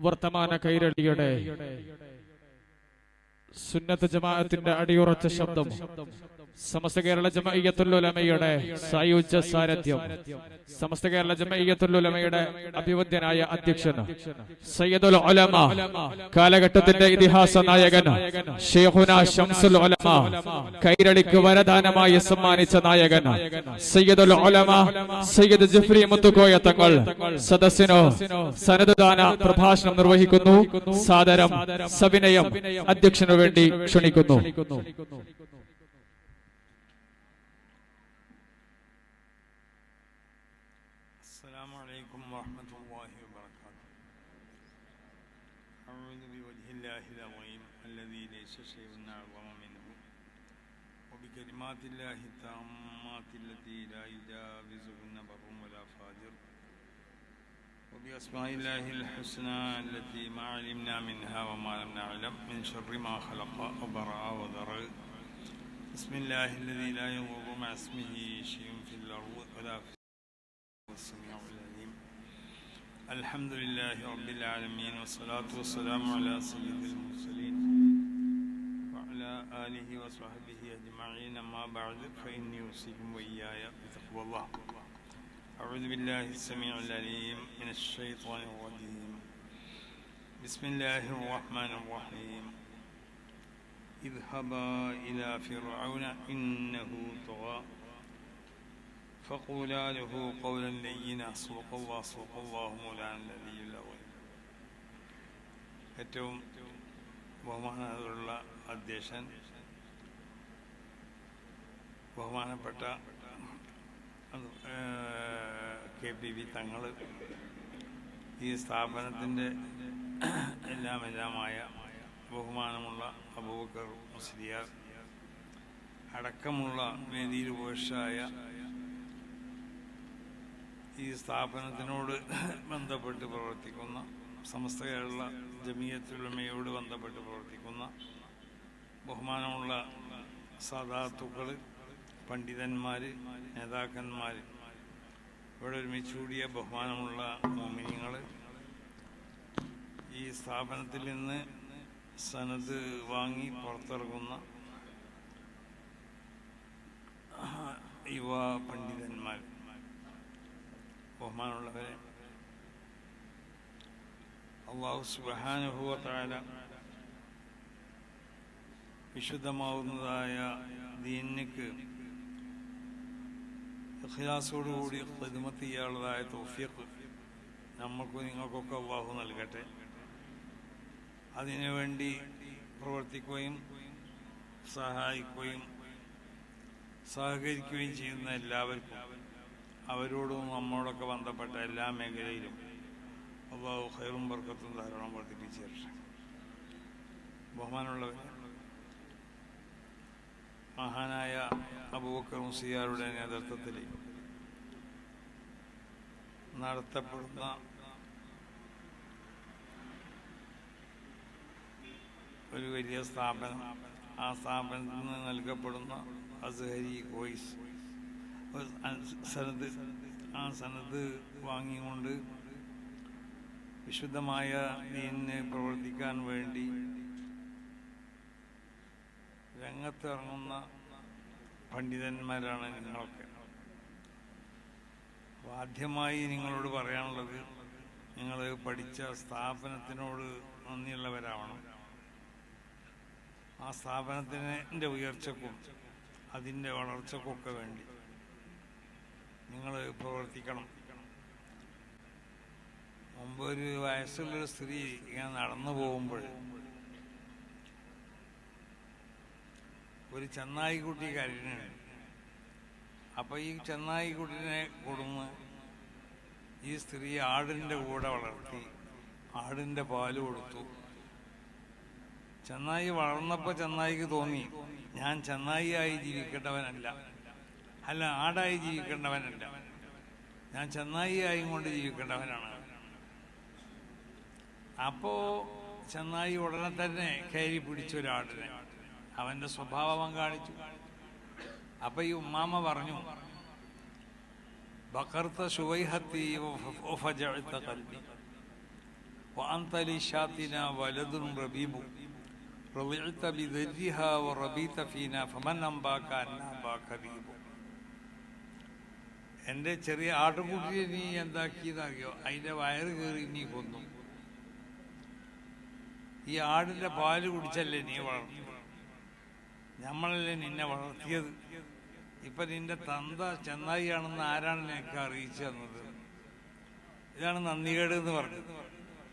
വർത്തമാന കൈരളിയുടെ. സുന്നത്ത് ജമാഅത്തിന്റെ അടിയുറച്ച ശബ്ദം. സമസ്ത കേരള ജമയ്യത്തുല്ലുലമയുടെ സായുജ്യ സാരഥ്യം. സമസ്ത കേരള ജമയ്യത്തുല്ലുലമയുടെ അഭിവദ്യനായ അധ്യക്ഷൻ സയ്യദുൽ ഉലമ കാലഘട്ടത്തിന്റെ ഇതിഹാസ നായകൻ ഷെയ്ഹുന ഷംസുൽ ഉലമ കൈരളിക്ക് വരദാനമായി സമ്മാനിച്ച നായകൻ സയ്യദുൽ ഉലമ സയ്യദ് ജിഫ്രി മുത്തുക്കോയ തങ്ങൾ. സദസ്സിനോ സനദാന പ്രഭാഷണം നിർവഹിക്കുന്നു. സാദരം സവിനയം അധ്യക്ഷനു വേണ്ടി ക്ഷണിക്കുന്നു السلام عليكم ورحمة الله وبركاته أعوذ بوجه الله العظيم الذي ليس شيء أعظم منه وبكلمات الله التامات التي لا يجاوزهن بر ولا فاجر وبأسماء الله الحسنى التي ما علمنا منها وما لم نعلم من شر ما خلق وبرأ وذرأ بسم الله الذي لا يضر مع اسمه شيء في الأرض ولا في السميع العليم. الحمد لله رب العالمين والصلاة والسلام على سيد المرسلين وعلى آله وصحبه أجمعين. أما بعد فإني أوصيكم وإياي بتقوى الله. أعوذ بالله السميع العليم من الشيطان الرجيم بسم الله الرحمن الرحيم اذهبا إلى فرعون إنه طغى فقولا له قولا لينا صدق الله صدق الله مولانا العلي العظيم ഏറ്റവും ബഹുമാനമുള്ള അധ്യക്ഷൻ ബഹുമാനപ്പെട്ട കെ പി വി തങ്ങൾ ഈ സ്ഥാപനത്തിന്റെ എല്ലാം എല്ലാമായ ബഹുമാനമുള്ള അബൂബക്കർ മുസ്ലിയാർ അടക്കമുള്ള വേദിയിൽ ഉപേക്ഷായ ഈ സ്ഥാപനത്തിനോട് ബന്ധപ്പെട്ട് പ്രവർത്തിക്കുന്ന സമസ്ത കേരള ജമീയത്തുലമയോട് ബന്ധപ്പെട്ട് പ്രവർത്തിക്കുന്ന ബഹുമാനമുള്ള സാധാത്തുക്കൾ പണ്ഡിതന്മാർ നേതാക്കന്മാർ ഇവിടെ ഒരുമിച്ച് കൂടിയ ബഹുമാനമുള്ള മോമിനിങ്ങൾ ഈ സ്ഥാപനത്തിൽ നിന്ന് സനത് വാങ്ങി പുറത്തിറങ്ങുന്ന യുവ പണ്ഡിതന്മാർ ബഹുമാനമുള്ളവരെ അള്ളാഹു സുബാനുഭവത്തായ വിശുദ്ധമാവുന്നതായ ദീനിക്ക് ഇഖ്ലാസോടുകൂടി ഖിദ്മത്ത് ചെയ്യാനുള്ളതായ തോഫിയക്ക് നമ്മൾക്കും നിങ്ങൾക്കൊക്കെ അള്ളാഹു നൽകട്ടെ. അതിനുവേണ്ടി പ്രവർത്തിക്കുകയും സഹായിക്കുകയും സഹകരിക്കുകയും ചെയ്യുന്ന എല്ലാവർക്കും അവരോടും നമ്മോടൊക്കെ ബന്ധപ്പെട്ട എല്ലാ മേഖലയിലും അള്ളാഹു ഖൈറും ബർക്കത്തും ധാരാളം വർദ്ധിപ്പിച്ചു ബഹുമാനമുള്ളവർ മഹാനായ അബൂബക്കർ മുസിയാരുടെ നേതൃത്വത്തിൽ നടത്തപ്പെടുന്ന ഒരു വലിയ സ്ഥാപനം ആ സ്ഥാപനത്തിൽ നിന്ന് നൽകപ്പെടുന്ന അസ്ഹരി കോയ്സ് സനത് ആ സനത് വാങ്ങിക്കൊണ്ട് വിശുദ്ധമായ ദീനിന് പ്രവർത്തിക്കാൻ വേണ്ടി രംഗത്തിറങ്ങുന്ന പണ്ഡിതന്മാരാണ് നിങ്ങളൊക്കെ. ആദ്യമായി നിങ്ങളോട് പറയാനുള്ളത് നിങ്ങൾ പഠിച്ച സ്ഥാപനത്തിനോട് നന്ദിയുള്ളവരാവണം. ആ സ്ഥാപനത്തിന്റെ ഉയർച്ചക്കും അതിന്റെ വളർച്ചക്കൊക്കെ വേണ്ടി നിങ്ങൾ പ്രവർത്തിക്കണം. മുമ്പ് ഒരു വയസ്സുള്ളൊരു സ്ത്രീ ഇങ്ങനെ നടന്നു പോകുമ്പോൾ ഒരു ചെന്നായിക്കുട്ടി കരഞ്ഞുണ്ട് അപ്പൊ ഈ ചെന്നായിക്കുട്ടിനെ കൊടുന്ന് ഈ സ്ത്രീ ആടിന്റെ കൂടെ വളർത്തി ആടിന്റെ പാൽ കൊടുത്തു. ചെന്നായി വളർന്നപ്പോ ചെന്നായിക്ക് തോന്നി ഞാൻ ചെന്നായി ആയി ജീവിക്കേണ്ടവനല്ല. അല്ല ആടായി ജീവിക്കേണ്ടവനല്ല. ഞാൻ ചെന്നായി ആയി കൊണ്ട് ജീവിക്കേണ്ടവനാണ്. അപ്പോ ചെന്നായി ഉടനെ തന്നെ കയറി പിടിച്ചൊരാടിനെ അവന്റെ സ്വഭാവം കാണിച്ചു അപ്പൊ ഈ ഉമ്മാമ പറഞ്ഞു ബക്കർത്ത ശുവൈഹത്തി കൽബി وأنت لشاتنا ولد ربيب رضعت بذرها وربيت فينا فمن أنباك أن أنباك ريب എൻ്റെ ചെറിയ ആട്ടുകുട്ടിയെ നീ എന്താക്കിയതാകിയോ അതിൻ്റെ വയറ് കയറി നീ കൊന്നു ഈ ആടിൻ്റെ പാല് കുടിച്ചല്ലേ നീ വളർന്നു നമ്മളല്ലേ നിന്നെ വളർത്തിയത്? ഇപ്പൊ നിന്റെ തന്ത ചെന്നായിയാണെന്ന് ആരാണ് നിനക്ക് അറിയിച്ചു തന്നത്? ഇതാണ് നന്ദികേട് എന്ന് പറഞ്ഞത്.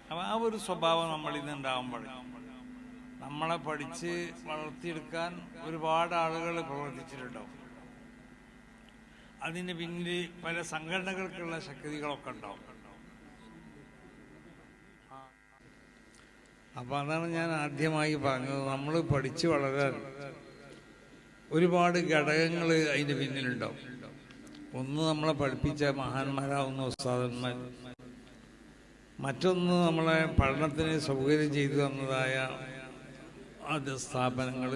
അപ്പൊ ആ ഒരു സ്വഭാവം നമ്മളിൽ നിന്ന് ഉണ്ടാകുമ്പോൾ നമ്മളെ പഠിച്ച് വളർത്തിയെടുക്കാൻ ഒരുപാട് ആളുകൾ പ്രവർത്തിച്ചിട്ടുണ്ടാവും. അതിന് പിന്നിൽ പല സംഘടനകൾക്കുള്ള ശക്തികളൊക്കെ ഉണ്ടാവും. അപ്പൊ അതാണ് ഞാൻ ആദ്യമായി പറഞ്ഞത്. നമ്മൾ പഠിച്ചു വളരാൻ ഒരുപാട് ഘടകങ്ങൾ അതിന്റെ പിന്നിലുണ്ടാവും. ഒന്ന് നമ്മളെ പഠിപ്പിച്ച മഹാന്മാരാവുന്ന ഉസ്താദന്മാർ മറ്റൊന്ന് നമ്മളെ പഠനത്തിന് സൗകര്യം ചെയ്തു തന്നതായ അത് സ്ഥാപനങ്ങൾ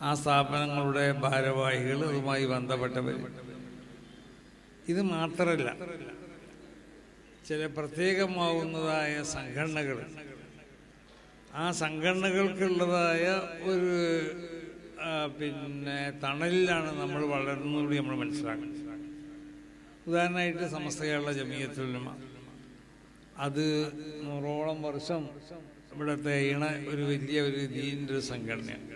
ആ സ്ഥാപനങ്ങളുടെ ഭാരവാഹികൾ അതുമായി ബന്ധപ്പെട്ടവർ. ഇത് മാത്രമല്ല ചില പ്രത്യേകമാവുന്നതായ സംഘടനകൾ. ആ സംഘടനകൾക്കുള്ളതായ ഒരു പിന്നെ തണലിലാണ് നമ്മൾ വളർന്നുകൂടി നമ്മൾ മനസ്സിലാക്കുന്നത്. ഉദാഹരണമായിട്ട് സമസ്ത കേരള ജമീയത്തുലമ അത് നൂറോളം വർഷം ഇവിടുത്തെ ഇണ ഒരു വലിയ ഒരു ദീന്റെ ഒരു സംഘടനയാണ്.